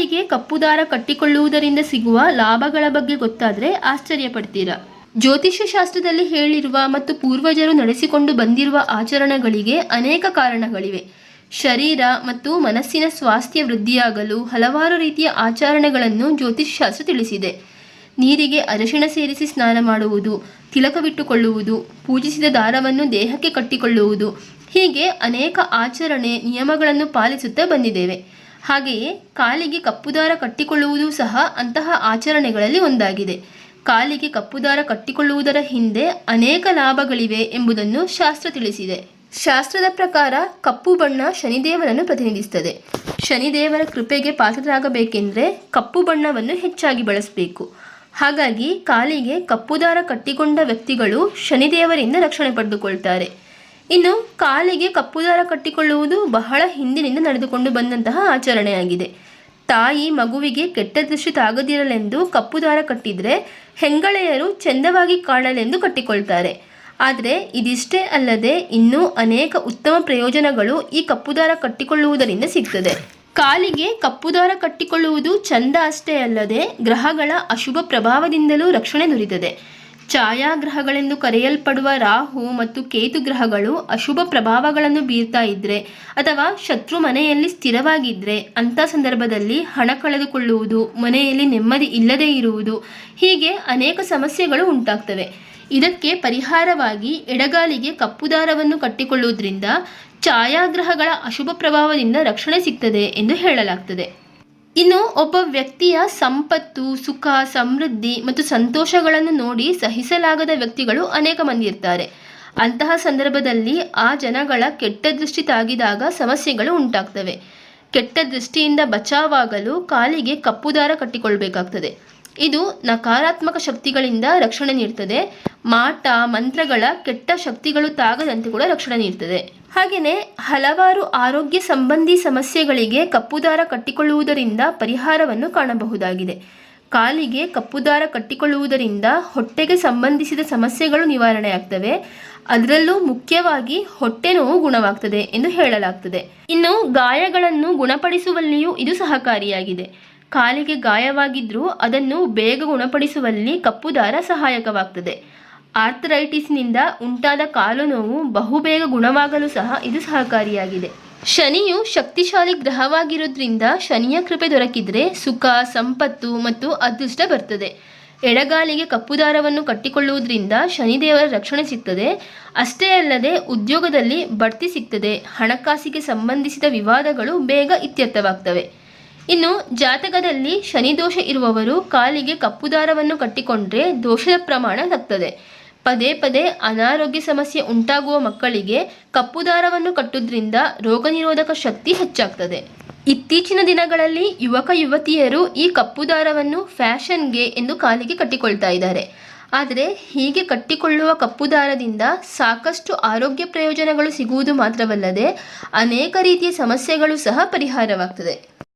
ಕಾಲಿಗೆ ಕಪ್ಪು ದಾರ ಕಟ್ಟಿಕೊಳ್ಳುವುದರಿಂದ ಸಿಗುವ ಲಾಭಗಳ ಬಗ್ಗೆ ಗೊತ್ತಾದರೆ ಆಶ್ಚರ್ಯ ಪಡ್ತೀರಾ ಜ್ಯೋತಿಷ್ಯ ಶಾಸ್ತ್ರದಲ್ಲಿ ಹೇಳಿರುವ ಮತ್ತು ಪೂರ್ವಜರು ನಡೆಸಿಕೊಂಡು ಬಂದಿರುವ ಆಚರಣೆಗಳಿಗೆ ಅನೇಕ ಕಾರಣಗಳಿವೆ. ಶರೀರ ಮತ್ತು ಮನಸ್ಸಿನ ಸ್ವಾಸ್ಥ್ಯ ವೃದ್ಧಿಯಾಗಲು ಹಲವಾರು ರೀತಿಯ ಆಚರಣೆಗಳನ್ನು ಜ್ಯೋತಿಷ್ಯ ಶಾಸ್ತ್ರ ತಿಳಿಸಿದೆ. ನೀರಿಗೆ ಅರಶಿಣ ಸೇರಿಸಿ ಸ್ನಾನ ಮಾಡುವುದು, ತಿಲಕವಿಟ್ಟುಕೊಳ್ಳುವುದು, ಪೂಜಿಸಿದ ದಾರವನ್ನು ದೇಹಕ್ಕೆ ಕಟ್ಟಿಕೊಳ್ಳುವುದು ಹೀಗೆ ಅನೇಕ ಆಚರಣೆ ನಿಯಮಗಳನ್ನು ಪಾಲಿಸುತ್ತಾ ಬಂದಿದ್ದೇವೆ. ಹಾಗೆಯೇ ಕಾಲಿಗೆ ಕಪ್ಪು ದಾರ ಕಟ್ಟಿಕೊಳ್ಳುವುದು ಸಹ ಅಂತಹ ಆಚರಣೆಗಳಲ್ಲಿ ಒಂದಾಗಿದೆ. ಕಾಲಿಗೆ ಕಪ್ಪು ದಾರ ಕಟ್ಟಿಕೊಳ್ಳುವುದರ ಹಿಂದೆ ಅನೇಕ ಲಾಭಗಳಿವೆ ಎಂಬುದನ್ನು ಶಾಸ್ತ್ರ ತಿಳಿಸಿದೆ. ಶಾಸ್ತ್ರದ ಪ್ರಕಾರ ಕಪ್ಪು ಬಣ್ಣ ಶನಿದೇವರನ್ನು ಪ್ರತಿನಿಧಿಸುತ್ತದೆ. ಶನಿದೇವರ ಕೃಪೆಗೆ ಪಾತ್ರರಾಗಬೇಕೆಂದರೆ ಕಪ್ಪು ಬಣ್ಣವನ್ನು ಹೆಚ್ಚಾಗಿ ಬಳಸಬೇಕು. ಹಾಗಾಗಿ ಕಾಲಿಗೆ ಕಪ್ಪು ದಾರ ಕಟ್ಟಿಕೊಂಡ ವ್ಯಕ್ತಿಗಳು ಶನಿದೇವರಿಂದ ರಕ್ಷಣೆ ಪಡೆದುಕೊಳ್ತಾರೆ. ಇನ್ನು ಕಾಲಿಗೆ ಕಪ್ಪು ದಾರ ಕಟ್ಟಿಕೊಳ್ಳುವುದು ಬಹಳ ಹಿಂದಿನಿಂದ ನಡೆದುಕೊಂಡು ಬಂದಂತಹ ಆಚರಣೆಯಾಗಿದೆ. ತಾಯಿ ಮಗುವಿಗೆ ಕೆಟ್ಟ ದೃಷ್ಟಿ ತಾಗದಿರಲೆಂದು ಕಪ್ಪು ದಾರ ಕಟ್ಟಿದರೆ ಹೆಂಗಳೆಯರು ಚೆಂದವಾಗಿ ಕಾಣಲೆಂದು ಕಟ್ಟಿಕೊಳ್ತಾರೆ. ಆದರೆ ಇದಿಷ್ಟೇ ಅಲ್ಲದೆ ಇನ್ನೂ ಅನೇಕ ಉತ್ತಮ ಪ್ರಯೋಜನಗಳು ಈ ಕಪ್ಪು ದಾರ ಕಟ್ಟಿಕೊಳ್ಳುವುದರಿಂದ ಸಿಗ್ತದೆ. ಕಾಲಿಗೆ ಕಪ್ಪು ದಾರ ಕಟ್ಟಿಕೊಳ್ಳುವುದು ಚಂದ ಅಷ್ಟೇ ಅಲ್ಲದೆ ಗ್ರಹಗಳ ಅಶುಭ ಪ್ರಭಾವದಿಂದಲೂ ರಕ್ಷಣೆ ದೊರೀತದೆ ಛಾಯಾಗ್ರಹಗಳೆಂದು ಕರೆಯಲ್ಪಡುವ ರಾಹು ಮತ್ತು ಕೇತು ಗ್ರಹಗಳು ಅಶುಭ ಪ್ರಭಾವಗಳನ್ನು ಬೀರ್ತಾ ಇದ್ರೆ ಅಥವಾ ಶತ್ರು ಮನೆಯಲ್ಲಿ ಸ್ಥಿರವಾಗಿದ್ದರೆ ಅಂಥ ಸಂದರ್ಭದಲ್ಲಿ ಹಣ ಕಳೆದುಕೊಳ್ಳುವುದು, ಮನೆಯಲ್ಲಿ ನೆಮ್ಮದಿ ಇಲ್ಲದೇ ಇರುವುದು ಹೀಗೆ ಅನೇಕ ಸಮಸ್ಯೆಗಳು ಉಂಟಾಗ್ತವೆ. ಇದಕ್ಕೆ ಪರಿಹಾರವಾಗಿ ಎಡಗಾಲಿಗೆ ಕಪ್ಪು ದಾರವನ್ನು ಕಟ್ಟಿಕೊಳ್ಳುವುದರಿಂದ ಛಾಯಾಗ್ರಹಗಳ ಅಶುಭ ಪ್ರಭಾವದಿಂದ ರಕ್ಷಣೆ ಸಿಗ್ತದೆ ಎಂದು ಹೇಳಲಾಗ್ತದೆ. ಇನ್ನು ಒಬ್ಬ ವ್ಯಕ್ತಿಯ ಸಂಪತ್ತು, ಸುಖ, ಸಮೃದ್ಧಿ ಮತ್ತು ಸಂತೋಷಗಳನ್ನು ನೋಡಿ ಸಹಿಸಲಾಗದ ವ್ಯಕ್ತಿಗಳು ಅನೇಕ ಮಂದಿ ಇರ್ತಾರೆ. ಅಂತಹ ಸಂದರ್ಭದಲ್ಲಿ ಆ ಜನಗಳ ಕೆಟ್ಟ ದೃಷ್ಟಿ ತಾಗಿದಾಗ ಸಮಸ್ಯೆಗಳು ಉಂಟಾಗ್ತವೆ. ಕೆಟ್ಟ ದೃಷ್ಟಿಯಿಂದ ಬಚಾವಾಗಲು ಕಾಲಿಗೆ ಕಪ್ಪು ದಾರ ಕಟ್ಟಿಕೊಳ್ಬೇಕಾಗ್ತದೆ. ಇದು ನಕಾರಾತ್ಮಕ ಶಕ್ತಿಗಳಿಂದ ರಕ್ಷಣೆ ನೀಡ್ತದೆ. ಮಾಟ, ಮಂತ್ರಗಳ ಕೆಟ್ಟ ಶಕ್ತಿಗಳು ತಾಗದಂತೆ ಕೂಡ ರಕ್ಷಣೆ ನೀಡ್ತದೆ. ಹಾಗೆಯೇ ಹಲವಾರು ಆರೋಗ್ಯ ಸಂಬಂಧಿ ಸಮಸ್ಯೆಗಳಿಗೆ ಕಪ್ಪು ದಾರ ಕಟ್ಟಿಕೊಳ್ಳುವುದರಿಂದ ಪರಿಹಾರವನ್ನು ಕಾಣಬಹುದಾಗಿದೆ. ಕಾಲಿಗೆ ಕಪ್ಪು ದಾರ ಕಟ್ಟಿಕೊಳ್ಳುವುದರಿಂದ ಹೊಟ್ಟೆಗೆ ಸಂಬಂಧಿಸಿದ ಸಮಸ್ಯೆಗಳು ನಿವಾರಣೆಯಾಗ್ತವೆ. ಅದರಲ್ಲೂ ಮುಖ್ಯವಾಗಿ ಹೊಟ್ಟೆ ನೋವು ಗುಣವಾಗ್ತದೆ ಎಂದು ಹೇಳಲಾಗ್ತದೆ. ಇನ್ನು ಗಾಯಗಳನ್ನು ಗುಣಪಡಿಸುವಲ್ಲಿಯೂ ಇದು ಸಹಕಾರಿಯಾಗಿದೆ. ಕಾಲಿಗೆ ಗಾಯವಾಗಿದ್ದರೂ ಅದನ್ನು ಬೇಗ ಗುಣಪಡಿಸುವಲ್ಲಿ ಕಪ್ಪು ದಾರ ಸಹಾಯಕವಾಗ್ತದೆ. ಆರ್ಥರೈಟಿಸ್ನಿಂದ ಉಂಟಾದ ಕಾಲು ನೋವು ಬಹುಬೇಗ ಗುಣವಾಗಲು ಸಹ ಇದು ಸಹಕಾರಿಯಾಗಿದೆ. ಶನಿಯು ಶಕ್ತಿಶಾಲಿ ಗ್ರಹವಾಗಿರೋದ್ರಿಂದ ಶನಿಯ ಕೃಪೆ ದೊರಕಿದರೆ ಸುಖ, ಸಂಪತ್ತು ಮತ್ತು ಅದೃಷ್ಟ ಬರ್ತದೆ. ಎಡಗಾಲಿಗೆ ಕಪ್ಪು ದಾರವನ್ನು ಕಟ್ಟಿಕೊಳ್ಳುವುದರಿಂದ ಶನಿದೇವರ ರಕ್ಷಣೆ ಸಿಗ್ತದೆ. ಅಷ್ಟೇ ಅಲ್ಲದೆ ಉದ್ಯೋಗದಲ್ಲಿ ಬಡ್ತಿ ಸಿಗ್ತದೆ. ಹಣಕಾಸಿಗೆ ಸಂಬಂಧಿಸಿದ ವಿವಾದಗಳು ಬೇಗ ಇತ್ಯರ್ಥವಾಗ್ತವೆ. ಇನ್ನು ಜಾತಕದಲ್ಲಿ ಶನಿ ದೋಷ ಇರುವವರು ಕಾಲಿಗೆ ಕಪ್ಪು ದಾರವನ್ನು ಕಟ್ಟಿಕೊಂಡ್ರೆ ದೋಷದ ಪ್ರಮಾಣ ತಗ್ತದೆ. ಪದೇ ಪದೇ ಅನಾರೋಗ್ಯ ಸಮಸ್ಯೆ ಉಂಟಾಗುವ ಮಕ್ಕಳಿಗೆ ಕಪ್ಪು ದಾರವನ್ನು ಕಟ್ಟುವುದರಿಂದ ರೋಗ ನಿರೋಧಕ ಶಕ್ತಿ ಹೆಚ್ಚಾಗ್ತದೆ. ಇತ್ತೀಚಿನ ದಿನಗಳಲ್ಲಿ ಯುವಕ ಯುವತಿಯರು ಈ ಕಪ್ಪು ದಾರವನ್ನು ಫ್ಯಾಷನ್ಗೆ ಎಂದು ಕಾಲಿಗೆ ಕಟ್ಟಿಕೊಳ್ತಾ ಇದ್ದಾರೆ. ಆದರೆ ಹೀಗೆ ಕಟ್ಟಿಕೊಳ್ಳುವ ಕಪ್ಪು ದಾರದಿಂದ ಸಾಕಷ್ಟು ಆರೋಗ್ಯ ಪ್ರಯೋಜನಗಳು ಸಿಗುವುದು ಮಾತ್ರವಲ್ಲದೆ ಅನೇಕ ರೀತಿಯ ಸಮಸ್ಯೆಗಳು ಸಹ ಪರಿಹಾರವಾಗ್ತದೆ.